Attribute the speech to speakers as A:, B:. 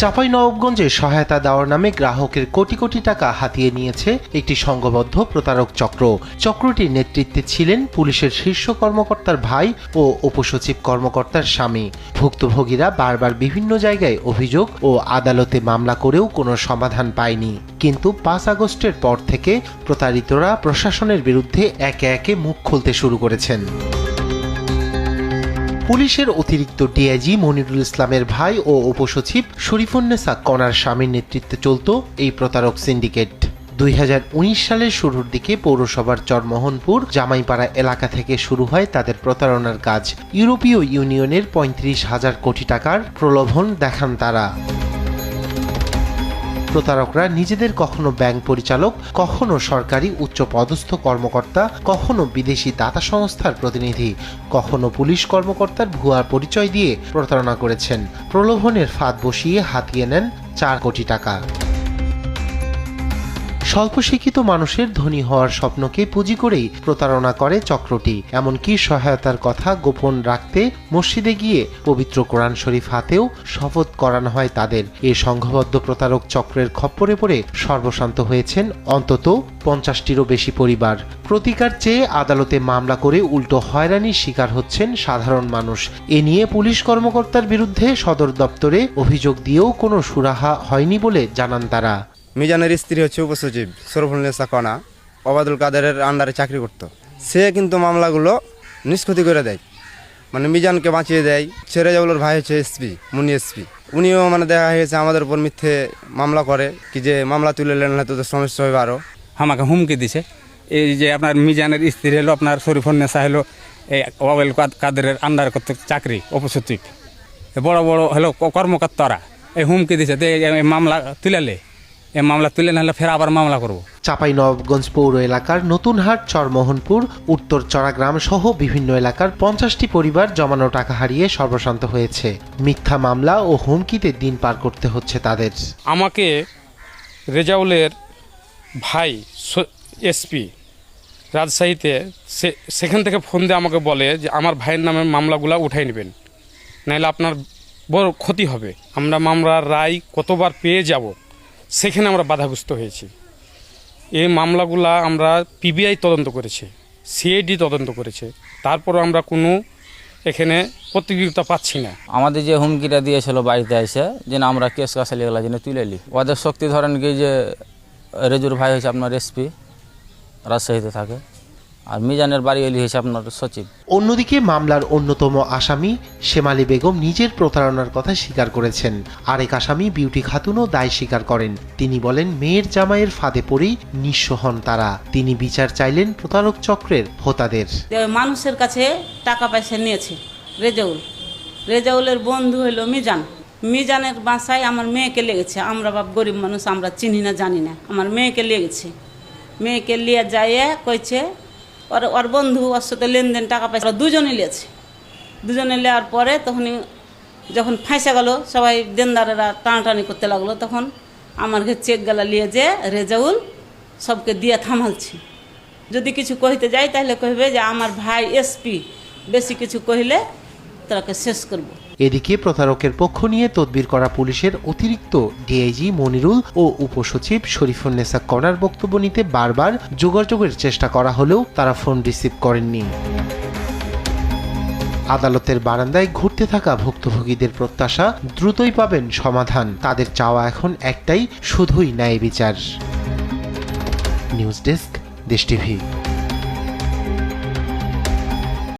A: চাপাই নবাবগঞ্জে সহায়তা দেওয়ার নামে গ্রাহকের কোটি কোটি টাকা হাতিয়ে নিয়েছে একটি সংঘবদ্ধ প্রতারক চক্র। চক্রটির নেতৃত্বে ছিলেন পুলিশের শীর্ষ কর্মকর্তার ভাই ও উপসচিব কর্মকর্তার স্বামী। ভুক্তভোগীরা বারবার বিভিন্ন জায়গায় অভিযোগ ও আদালতে মামলা করেও কোনো সমাধান পায়নি। কিন্তু পাঁচ আগস্টের পর থেকে প্রতারিতরা প্রশাসনের বিরুদ্ধে একে একে মুখ খুলতে শুরু করেছেন। পুলিশের অতিরিক্ত ডিআইজি মনিরুল ইসলামের ভাই ও উপসচিব শরীফুন্নেসা কনার স্বামীর নেতৃত্বে চলত এই প্রতারক সিন্ডিকেট। দুই হাজার উনিশ সালের শুরুর দিকে পৌরসভার চরমোহনপুর, জামাইপাড়া এলাকা থেকে শুরু হয় তাদের প্রতারণার কাজ। ইউরোপীয় ইউনিয়নের পঁয়ত্রিশ হাজার কোটি টাকার প্রলোভন দেখান তারা। প্রতারকরা নিজেদের কখনো ব্যাংক পরিচালক, কখনো সরকারি উচ্চ পদস্থ কর্মকর্তা, কখনো বিদেশি দাতা সংস্থার প্রতিনিধি, কখনো পুলিশ কর্মকর্তার ভুয়া পরিচয় দিয়ে প্রতারণা করেছেন। প্রলোভনের ফাঁদ বসিয়ে হাতিয়ে নেন চার কোটি টাকা। স্বল্প শিক্ষিত মানুষের ধনী হওয়ার স্বপ্নকে পুঁজি করেই প্রতারণা করে চক্রটি। এমনকি সহায়তার কথা গোপন রাখতে মসজিদে গিয়ে পবিত্র কোরআন শরীফ হাতেও শপথ করানো হয় তাদের। এই সংঘবদ্ধ প্রতারক চক্রের খপ্পরে পড়ে সর্বশান্ত হয়েছেন অন্তত পঞ্চাশটিরও বেশি পরিবার। প্রতিকার চেয়ে আদালতে মামলা করে উল্টো হয়রানির শিকার হচ্ছেন সাধারণ মানুষ। এ নিয়ে পুলিশ কর্মকর্তার বিরুদ্ধে সদর দপ্তরে অভিযোগ দিয়েও কোনো সুরাহা হয়নি বলে জানান তারা।
B: মিজানের স্ত্রী হচ্ছে উপসচিব সরফুলনেসা কণা, ওবায়দুল কাদেরের আন্ডারে চাকরি করত। সে কিন্তু মামলাগুলো নিষ্পত্তি করে দেয়। মানে মিজানকে বাঁচিয়ে দেয়। ছেড়ে যাওয়ার ভাই হচ্ছে এসপি মুনি এসপি উনিও মানে দেখা হয়েছে আমাদের উপর মিথ্যে মামলা করে, কি যে মামলা তুলে নেন হয়তো তো সমস্যা হবে আরও।
C: আমাকে হুমকি দিছে। এই যে আপনার মিজানের স্ত্রী হলো, আপনার শরীফুন্নেসা হলো, এই ওয়াবেল কাদ- কাদেরের আন্ডার করতে চাকরি উপসচিব এ বড় বড় হলো কর্মকর্তারা। এই হুমকি দিছে মামলা তুলালে এই মামলা তুলে নাহলে ফের আবার মামলা করব।
A: চাঁপাইনবাবগঞ্জ পৌর এলাকার নতুনহাট চরমোহনপুর উত্তর চড়াগ্রাম সহ বিভিন্ন এলাকার পঞ্চাশটি পরিবার জমানো টাকা হারিয়ে সর্বশান্ত হয়েছে। মিথ্যা মামলা ও হুমকিতে দিন পার করতে হচ্ছে তাদের।
D: আমাকে রেজাউলের ভাই এসপি রাজশাহীতে সে সেখান থেকে ফোন দিয়ে আমাকে বলে যে আমার ভাইয়ের নামে মামলাগুলা উঠাই নেবেন। নাহলে আপনার বড় ক্ষতি হবে। আমরা মামলার রায় কতবার পেয়ে যাব? সেখানে আমরা বাধাগ্রস্ত হয়েছি। এই মামলাগুলা আমরা পিবিআই তদন্ত করেছে সিআইডি তদন্ত করেছে। তারপরও আমরা কোনো এখানে প্রতিযোগিতা পাচ্ছি না।
E: আমাদের যে হুমকিটা দিয়েছিল বাড়িতে এসে, যে না আমরা কেস কাছালি গেলা যেন তুলে নিই ওদের শক্তি ধরেন কি যে, রেজুর ভাই হয়েছে আপনার এসপি রাজশাহীতে থাকে। আর মিজানের বাড়ি এলি হয়েছে আপনার সচিব।
A: অন্যদিকে মামলার অন্যতম আসামি শেমালি বেগম নিজের প্রতারণার কথা স্বীকার করেছেন। আরেক আসামি বিউটি খাতুনও দায় স্বীকার করেন। তিনি বলেন মেয়ের জামাইয়ের ফাঁদে পড়েই নিঃস্ব হন তারা। তিনি বিচার চাইলেন প্রতারক চক্রের হোতাদের।
F: মানুষের কাছে টাকা পয়সা নিয়েছে রেজাউল। রেজাউলের বন্ধু হলো মিজান। মিজানের বাসায় আমার মেয়েকে লেগেছে। আমরা বাপ গরিব মানুষ আমরা চিনি না জানি না। আমার মেয়েকে লেগেছে। মেয়েকে লিয়ে যাইয়ে কইছে ওর ওর বন্ধু ওর সাথে লেনদেন, টাকা পয়সা দুজনে লিয়েছে দুজনে নেওয়ার পরে তখনই যখন ফাঁসে গেল, সবাই দেনদারেরা টানাটানি করতে লাগল, তখন আমার ঘরে চেক গেলা নিয়ে যে রেজাউল সবকে দিয়ে থামালছি। যদি কিছু কহিতে যাই, তাহলে কহিবে যে আমার ভাই এসপি, বেশি কিছু কহিলে তাকে শেষ করব।
A: এদিকে প্রতারকের পক্ষ নিয়ে তদবির করা পুলিশের অতিরিক্ত ডিআইজি মনিরুল ও উপসচিব শরীফুন্নেসা কনার বক্তব্য নিতে বারবার যোগাযোগের চেষ্টা করা হলেও তারা ফোন রিসিভ করেননি। আদালতের বারান্দায় ঘুরতে থাকা ভুক্তভোগীদের প্রত্যাশা দ্রুতই পাবেন সমাধান। তাদের চাওয়া এখন একটাই, শুধুই ন্যায় বিচার। News desk Desh TV.